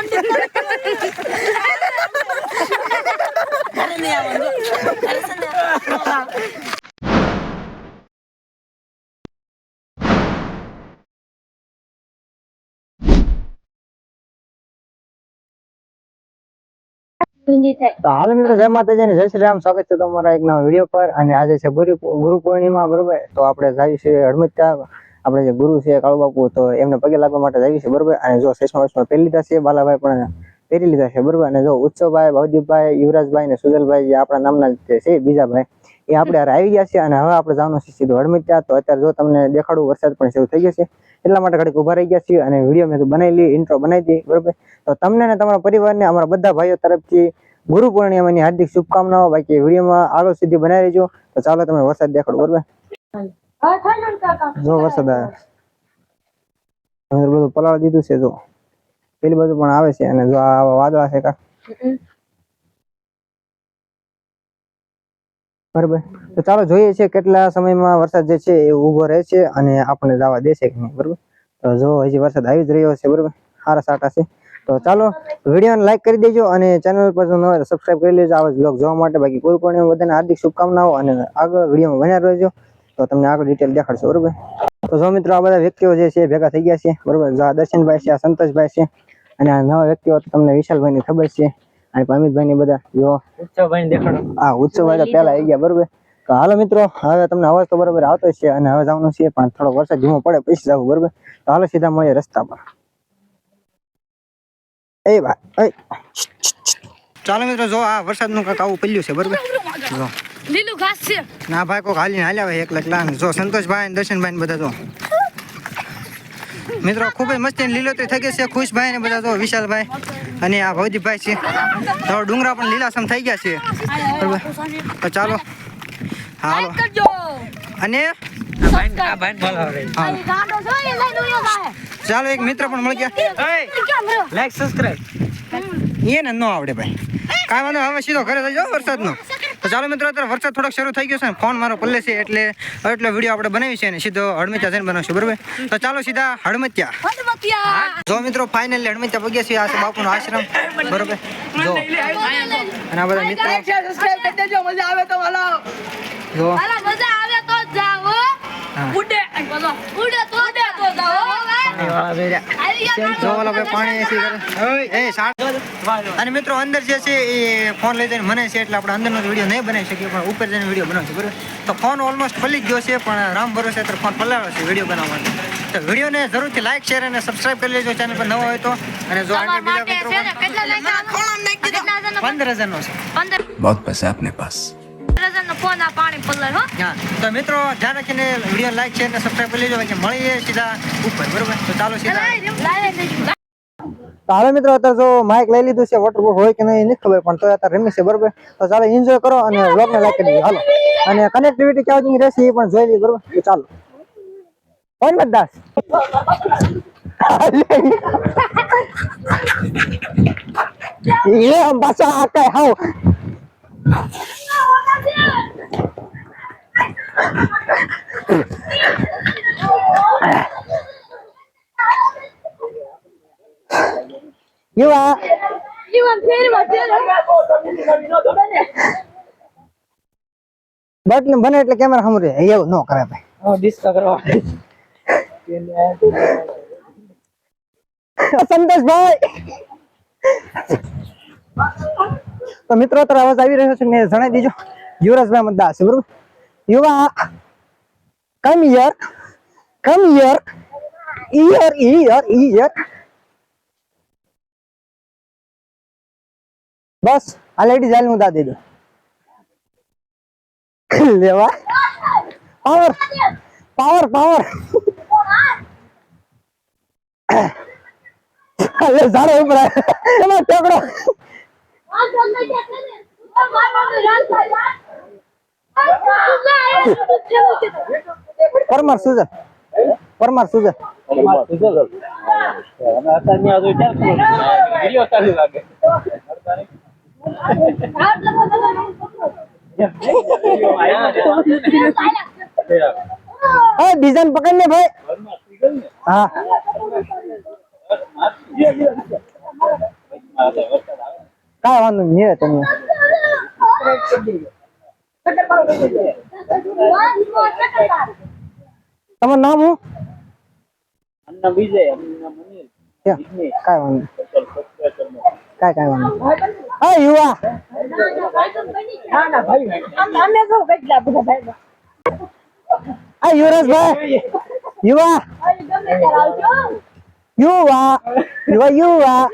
તો હાલ મિત્રો, જય માતાજી અને જય શ્રી રામ. સ્વાગત છે તમારા એક નવા વીડિયો પર. અને આજે છે ગુરુ ગુરુ પૂર્ણિમા બરોબર? તો આપણે જઈએ છીએ હડમત્યા આપણે જે ગુરુ છે, કાળુ બાપુ, તો એમને પગે લાગવા માટે જઈએ છે, બરોબર? અને જો સેસમાં વર્ષમાં પહેરી લીધા છે, બાલાભાઈ પણ પહેરી લીધા છે, બરોબર? અને જો ઉત્સવભાઈ, ભવદીપભાઈ, યુવરાજભાઈ અને સુજલભાઈ જે આપણા નામના જે છે બીજા ભાઈ એ આપણે આવી ગયા છે, અને હવે આપણે જવાનું છે સીધું હડમત્યા તો અત્યારે જો તમને દેખાડું, વરસાદ પણ શરૂ થઈ ગયો છે, એટલા માટે ઘડીક ઊભા રહી ગયા છીએ, અને વીડિયો મેં બનાવી લી ઇન્ટ્રો બનાવી દી બરોબર? તો તમને ને તમારા પરિવારને, અમારા બધા ભાઈઓ તરફથી ગુરુ પૂર્ણિમાની હાર્દિક શુભકામનાઓ. બાકી વિડીયોમાં આગળ સુધી બનાવી રહેજો. તો ચાલો તમે વરસાદ દેખાડો, બરોબર? જો વરસાદ આવે. બધું પલાળી દીધું છે જો. પેલી બાજુ પણ આવે છે અને જો આ વાદળા છે કા બરાબર. તો ચાલો જોઈએ છે કેટલા સમયમાં વરસાદ જે છે એ ઊભો રહે છે અને આપણને જવા દેશે કે નહીં બરાબર? તો જો હજી વરસાદ આવી જ રહ્યો છે બરાબર? સારા સાટા છે. તો ચાલો વિડીયોને લાઈક કરી દેજો અને ચેનલ પર ન હોય તો સબસ્ક્રાઈબ કરી લેજો. આવા બ્લોગ જોવા માટે. બાકી કોઈ પણ બધાને હાર્દિક શુભકામનાઓ અને આગળ વિડીયોમાં બન્યા રહેજો. તો તમને આગળ ડિટેલ દેખાડશે બરોબર? તો જો મિત્રો આ બધા વ્યક્તિઓ જે છે ભેગા થઈ ગયા છે બરોબર? દર્શનભાઈ છે આ સંતોષભાઈ છે અને આ નવા વ્યક્તિઓ તો તમને વિશાલભાઈની ખબર છે અને અમિતભાઈની બધા જો હા ઉત્સવભાઈ તો પહેલા આવી ગયા બરોબર? તો હાલો મિત્રો હવે તમને અવાજ તો બરોબર આવતો જ છે અને હવે જવાનું છે પણ થોડો વરસાદ ધીમો પડે પછી જવું બરોબર? તો હાલો સીધા મળીએ રસ્તા પર એ ભાઈ ચાલો મિત્રો જો આ વરસાદનું કાંક આવું પડ્યું છે બરોબર? જો. લીલું ઘાસ છે. ના ભાઈ કોક હાલીને હાલ્યા હોય એકલા એકલા. જો સંતોષભાઈ ને દર્શનભાઈ ને બધા તો. મિત્રો ખૂબ જ મસ્તી લીલોતરી થઈ ગઈ છે. ખુશભાઈ ને બધા તો વિશાલભાઈ અને આ ભવદીપભાઈ છે. તો ડુંગરા પણ લીલાસમ થઈ ગયા છે. તો ચાલો. હાલો. અને? ચાલો એક મિત્ર પણ મળી ગયા. લાઈક સબસ્ક્રાઇબ એને ન આવડે ભાઈ. કાંઈ વાંધો નહીં, હવે સીધો ઘરે થઈ જાઓ વરસાદનો. તો ચાલો મિત્રો અત્યારે વરસાદ થોડોક શરૂ થઈ ગયો છે. ફોન મારો પલ્લે છે એટલે એટલો વીડિયો આપણે બનાવી છે ને સીધો હડમત્યા જઈને બનાવશું બરોબર? તો ચાલો સીધા હડમત્યા જો મિત્રો ફાઇનલી હડમત્યા પગ્યા છીએ આ છે બાપુનો આશ્રમ બરોબર? જો. અને આ બધા મિત્રો સબસ્ક્રાઇબ કરી દેજો મજા આવે તો હાલો. જો. મજા આવે તો જાઓ. ઉડે બોલો ઉડે તો અને મિત્રો અંદર જે છે એ ફોન લઈ જઈને મને છે એટલે આપણે અંદરનો વીડિયો નહીં બનાવી શકીએ પણ ઉપર જઈને વીડિયો બનાવશું બરાબર? તો ફોન ઓલમોસ્ટ ફલી ગયો છે પણ રામ ભરોસે અત્યારે ફોન પલાવ્યો છે વીડિયો બનાવવા માટે તો વિડીયોને જરૂરથી લાઈક શેર અને સબસ્ક્રાઇબ કરી લેજો ચેનલ પર નવો હોય તો. અને જો આગળ બીજા મિત્રો પંદર હજારનો છે. બહુ પૈસા આપને પાસ. જણનો ફોન આ પાણી પલ્લર હો. હા તો મિત્રો ધ્યાન રાખીને વીડિયો લાઈક શેર અને સબસ્ક્રાઇબ કરી લેજો કે મળીએ સીધા ઉપર બરોબર? તો ચાલો સીધા. તો હાલો મિત્રો અત્યારે જો માઇક લઈ લીધું છે વોટરપ્રૂફ હોય કે નહીં નથી ખબર પણ તો અત્યારે રમી છે બરોબર? તો ચાલો એન્જોય કરો અને વ્લોગને લાઈક કરી દીધો હાલો. અને કનેક્ટિવિટી ચાર્જિંગ રહેશે એ પણ જોઈ લઈએ બરોબર? તો ચાલો. મોહમ્મદ દાસ એ પાછા આ કઈ હાવ. યુવા. બટ બને એટલે કેમેરા સામે એવું ન કરે ભાઈ. ડિસ્કો કરવા. સંદેશભાઈ તો મિત્રો અત્યારે અવાજ આવી રહ્યો છે મેં જણાવી દીજો. યુવરાજભાઈ મતદાસ છે બરોબર? યુવા. કમ યર કમ યર ઈયર ઈયર ઈયર બસ આ લેડીઝ હાલ હું દા દેજો લેવા પાવર પાવર પાવર અલે ઝાડો ઉપર આવે. એમાં ટેકડો પરમાર સુજન. પરમાર સુજન. ડિઝાઇન પકડ ને ભાઈ. હા. કાંઈ વાંધો નહીં તમે. તમારું નામ હું અન્ના વિજય અન્ના મુનિર? કાંઈ વાંધો. કાંઈ કાંઈ વાંધો. હા યુવા. આ યુવરાજભાઈ. યુવા. યુવા. યુવા યુવા.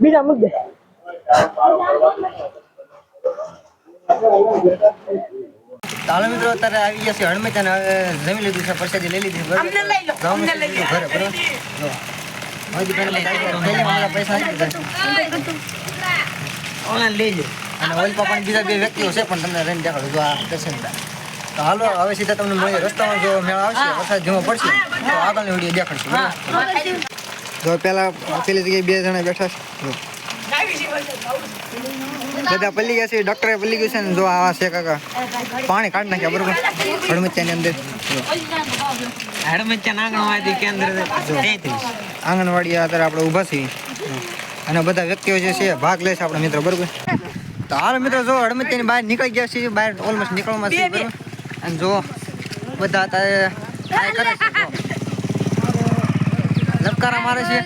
બીજા મુદ્દે ચાલો મિત્રો અત્યારે આવી ગયા છે હળમેચ અને હવે જમી લીધું છે પ્રસાદી લઈ લીધી ઘરે બરાબર? પૈસા લેજો અને ઓઇલ પણ બીજા બે વ્યક્તિઓ છે પણ તમને રહીને દેખાડું જો આ દર્શન તો હાલો હવે સીધા તમને મળીએ રસ્તામાં જો મેળા આવશે વરસાદ જેવો પડશે તો આગળની વીડિયો દેખાડશું બરાબર? જો પેલા પેલી જગ્યાએ બે જણા બેઠા છે. બધા પલ્લી ગયા છે ડોક્ટરે પલ્લી ગયું છે ને જો આવા છે કાકા. પાણી કાઢી નાખ્યા બરોબર? હળમતિયાની અંદર. જો. આંગણવાડી કેન્દ્ર આંગણવાડી અત્યારે આપણે ઊભા છીએ. અને બધા વ્યક્તિઓ જે છે ભાગ લે છે આપણા મિત્રો બરોબર? તો હાલ મિત્રો જો હળમતિયાની બહાર નીકળી ગયા છીએ બહાર ઓલમોસ્ટ નીકળવામાં બરોબર? અને જો બધા અત્યારે કરે છે લપકારા મારે છે.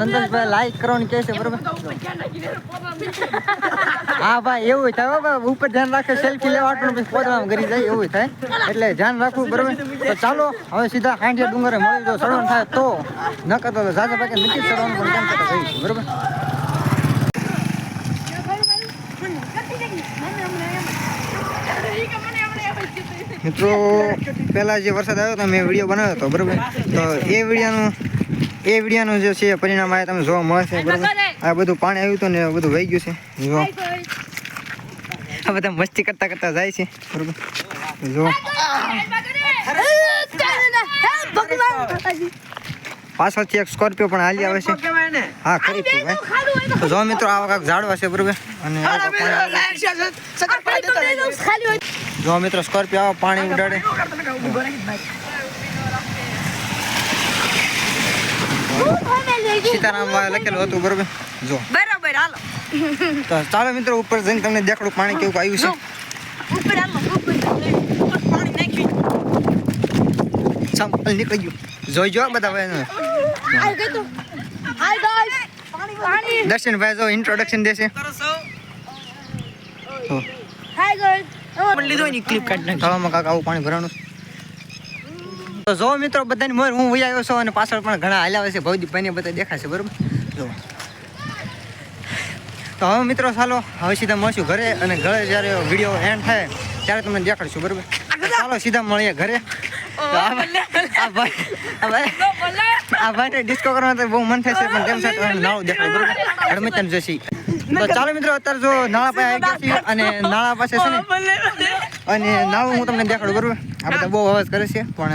સંતોષભાઈ લાઈક કરવાનું કહે છે બરોબર? હા ભાઈ એવું થાય હો ભાઈ. ઉપર ધ્યાન રાખે સેલ્ફી લેવા આટલું પોતાના ઘરી જાય એવું થાય. એટલે ધ્યાન રાખવું બરોબર? તો ચાલો હવે સીધા હાંજે ડુંગરે મળી જો સડવાનું થાય તો. ન કરતો તો જાજા પાકે નથી ચડવાનું પણ કેમ કરતા જઈશું બરોબર? મિત્રો, પહેલા જે વરસાદ આવ્યો હતો મેં વીડિયો બનાવ્યો હતો, બરોબર? તો એ વિડીયાનું એ વિડીયાનું જે છે, પરિણામ આ તમને જોવા મળશે, બરાબર? આ બધું પાણી આવ્યું હતું ને બધું વહી ગયું છે. જો, આ બધા મસ્તી કરતા કરતા જાય છે, બરોબર? જો. પાછળથી એક સ્કોર્પિયો પણ હાલી આવે છે. હા, ખરી ભાઈ. જો મિત્રો, આવા કાંક ઝાડવા છે, બરોબર? અને. જો મિત્રો સ્કોર્પિયો આવા પાણી ઉડાડે. સીતારામ લખેલું હતું બરોબર? જો. બરાબર હાલો. તો ચાલો મિત્રો ઉપર જઈને તમને દેખાડું પાણી કેવું આવ્યું છે. ઉપર હાલો ઉપર પાણી નાખી સંપલ નીકળી ગયું. જોઈ જો બધા ભાઈ દર્શનભાઈ જો ઇન્ટ્રોડક્શન દેશે. તો. લીધો ની ક્લિપ કાઢ નાખી તળાવમાં કાંક આવું પાણી ભરાણું તો જો મિત્રો બધાની મોર હું વહી આવ્યો છું અને પાછળ પણ ઘણા હાલ્યા છે. ભવદીપભાઈને બધા દેખાશે બરોબર? જો. તો હવે મિત્રો ચાલો હવે સીધા મળશું ઘરે અને ઘરે જ્યારે વીડિયો એન્ડ થાય ત્યારે તમને દેખાડશું બરોબર? ચાલો સીધા મળીએ ઘરે. આ ભાઈ ડિસ્કો કરવા બહુ મન થશે પણ તેમ છતાં નાળું દેખાય બરોબર? હડમિતન જશી. તો ચાલો મિત્રો અત્યારે જો નાળા પાસે આવી ગયા છીએ અને નાળા પાસે છે ને અને નાળું હું તમને દેખાડું બરોબર આ બધા બહુ અવાજ કરે છે પણ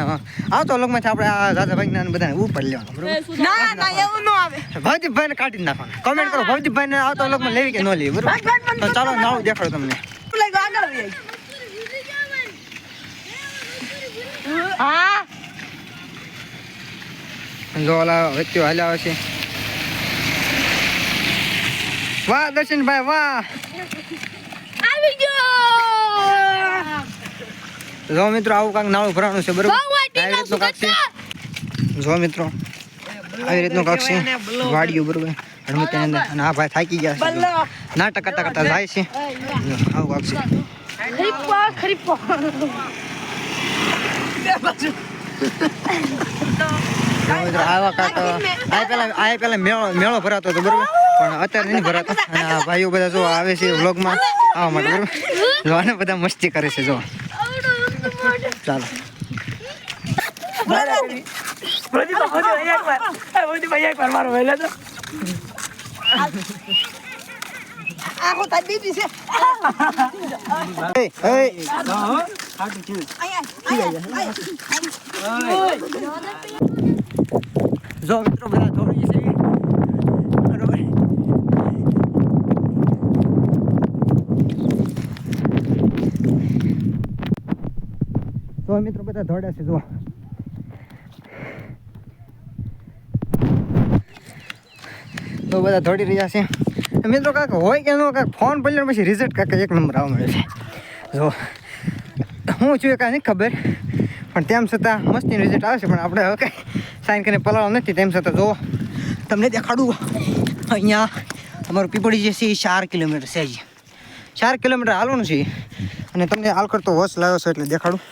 આવતો લોકમાંથી આપણે આ દાદા ભાઈ ને બધાને ઉપર લેવાનું બરોબર? ભવજીભાઈ ના એવું ન આવે. ભવદીપભાઈ ને કાઢી નાખવાનું. કમેન્ટ કરો ભવજીભાઈ ને આવતો લોકમાં લેવી કે ન લેવી બરોબર? તો ચાલો નાળું દેખાડો તમને. લાગ્યો આગળ આવી હા. જો ઓલા વ્યક્તિઓ હાલ્યા છે. વાહ દર્શનભાઈ વાહ. જો મિત્રો આવું કાંક નાળું ભરાણું છે બરોબર? આવી રીતનું કાંક છે. જો મિત્રો આવી રીતનું કાંક છે. વાડિયું બરોબર? હડમતિયાની અંદર. અને આ ભાઈ થાકી ગયા છે. નાટક કરતા કરતા જાય છે. આવું કાંક છે. જો મિત્રો આવા કાંક આ પેલા આ પેલા મેળો મેળો ભરાતો હતો બરોબર? પણ અત્યારે નહીં ભરાતો. આ ભાઈઓ બધા જો આવે છે વ્લોગમાં આવવા માટે બરોબર. જો આને બધા મસ્તી કરે છે જો. ચાલો. જો મિત્રો બધા દોડી છે બરોબર જો મિત્રો બધા દોડ્યા છે જો તો બધા દોડી રહ્યા છે. મિત્રો કાંક હોય કે નો કાંક ફોન પડ્યો પછી રિઝલ્ટ કાંક એક નંબર આવવા મળે છે. જો હું છું એ કાંઈ નહીં ખબર, પણ તેમ છતાં મસ્તી રિઝલ્ટ આવે છે, પણ આપણે હવે કાંઈ સાઈન કરીને પલાળો નથી, તેમ છતાં જો તમને દેખાડું. અહીંયા અમારું પીપળી જે છે એ ચાર કિલોમીટર છે ચાર કિલોમીટર હાલવાનું છે. અને તમને હાલ કરતો વોચ લાવ્યો છો એટલે દેખાડું.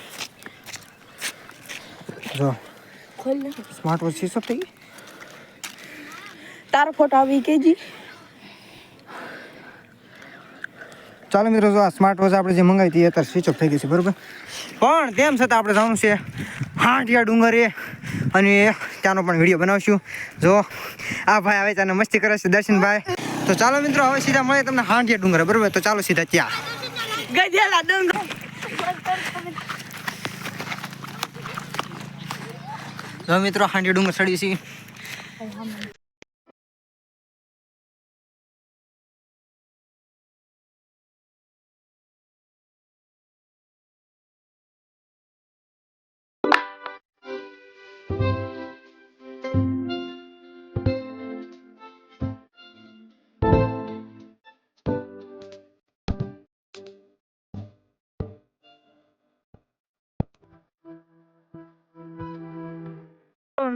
જો. સ્માર્ટ વોચ શીશો થઈ તારો ફોટો આવી કેજી ચાલો મિત્રો જો આ સ્માર્ટ વોચ આપણે જે મંગાવી હતી એ અત્યારે સ્વિચ ઓફ થઈ ગઈ છે બરાબર? પણ તેમ છતાં આપણે જવાનું છે હાંઠિયા ડુંગરે અને ત્યાંનો પણ વીડિયો બનાવશું. જો આ ભાઈ આવે ત્યાંને મસ્તી કરે છે દર્શનભાઈ. તો ચાલો મિત્રો હવે સીધા મળે તમને હાંઠિયા ડુંગરે બરાબર? તો ચાલો સીધા ત્યાં. ગધેલા ડુંગર. જો મિત્રો હાંડી ડુંગર ચડી છીએ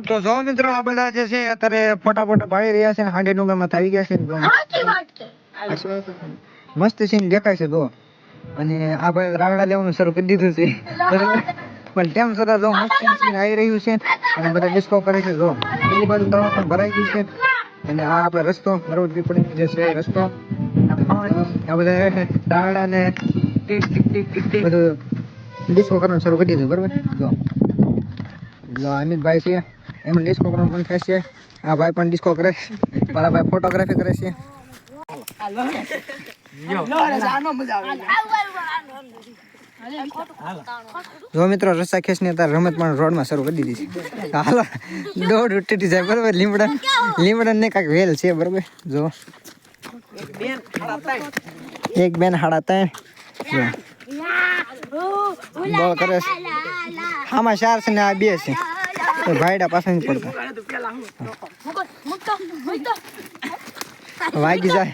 તો જો મિત્રો આ બધા જે છે અત્યારે ફોટા ફોટા પાડી રહ્યા છે હાંડી ડુંગરમાં આવી ગયા છે મસ્ત સીન દેખાય છે જો. અને આ ભાઈ રાવડા લેવાનું શરૂ કરી દીધું છે. પણ તેમ છતાં જો મસ્ત સીન આવી રહ્યું છે અને બધા ડિસ્કો કરે છે જો. બીજી બાજુ તળાવ પણ ભરાઈ ગયું છે અને આ આપણે રસ્તો બરોબર પીપળી જે છે રસ્તો. આ બધા રાવડા ને ટીક ટીક ટીક ટીક ટીક. બધું ડિસ્કો કરવાનું શરૂ કરી દીધું બરાબર? જો. જો અમિતભાઈ છે. એમ ડિસ્કો કરવાનું પણ થાય છે. આ ભાઈ પણ ડિસ્કો કરે. છે મારા ભાઈ ફોટોગ્રાફી કરે છે. જો મિત્રો રસ્તા ખેંચની અત્યારે રમત પણ રોડમાં શરૂ કરી દીધી છે. હાલો દોડ ઉઠી જાય બરોબર? લીમડા લીમડા ને કાંઈક વેલ છે બરોબર? જો. એક બેન હાડા ત્રણ. બોલ કરે છે. આમાં ચાર છે ને આ બે છે. તો ભાઈડા પાસે નહીં પડતા વાગી જાય.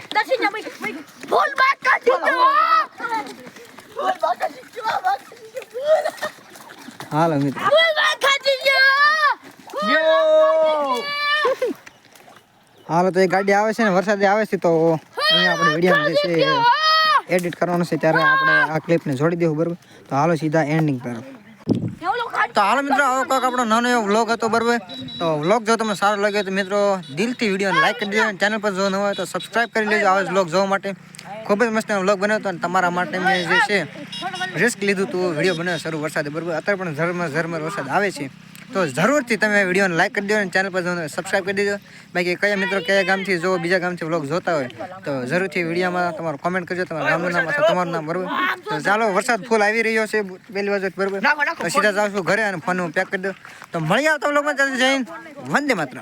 હાલો મિત્રો હાલો તો એ ગાડી આવે છે ને વરસાદે આવે છે તો અહીંયા આપણે વીડિયો જે છે એડિટ કરવાનું છે ત્યારે આપણે આ ક્લિપને જોડી દેવું બરાબર? તો હાલો સીધા એન્ડિંગ કરો તો હાલ મિત્રો આવો કાંક આપણો નાનો એવો વ્લોગ હતો બરાબર. તો વ્લોગ જો તમને સારો લાગ્યો તો મિત્રો, દિલથી વિડીયોને લાઈક કરી દેજો ચેનલ પર જો ન હોય તો સબસ્ક્રાઇબ કરી લેજો આવા વ્લોગ જોવા માટે. ખૂબ જ મસ્ત વ્લોગ બનાવ્યો હતો અને તમારા માટે મેં જે છે રિસ્ક લીધું હતું વીડિયો બનાવ્યો સારું વરસાદે બરાબર. અત્યારે પણ ઝરમર ઝરમર વરસાદ આવે છે. તો જરૂરથી તમે વિડીયોને લાઈક કરી દો અને ચેનલ પર સબસ્ક્રાઈબ કરી દેજો. બાકી કયા મિત્રો કયા ગામથી જો બીજા ગામથી વ્લોગ જોતા હોય તો જરૂરથી વિડીયોમાં તમારું કોમેન્ટ કરજો તમારા ગામનું નામ અથવા તમારું નામ બરોબર. તો ચાલો વરસાદ ફૂલ આવી રહ્યો છે પહેલી બાજુ બરોબર. તો સીધા જાઉં છું ઘરે અને ફોન પેક કરી દો. તો મળી આવતા વ્લોગમાં ચાલુ જઈને વંદે માત્ર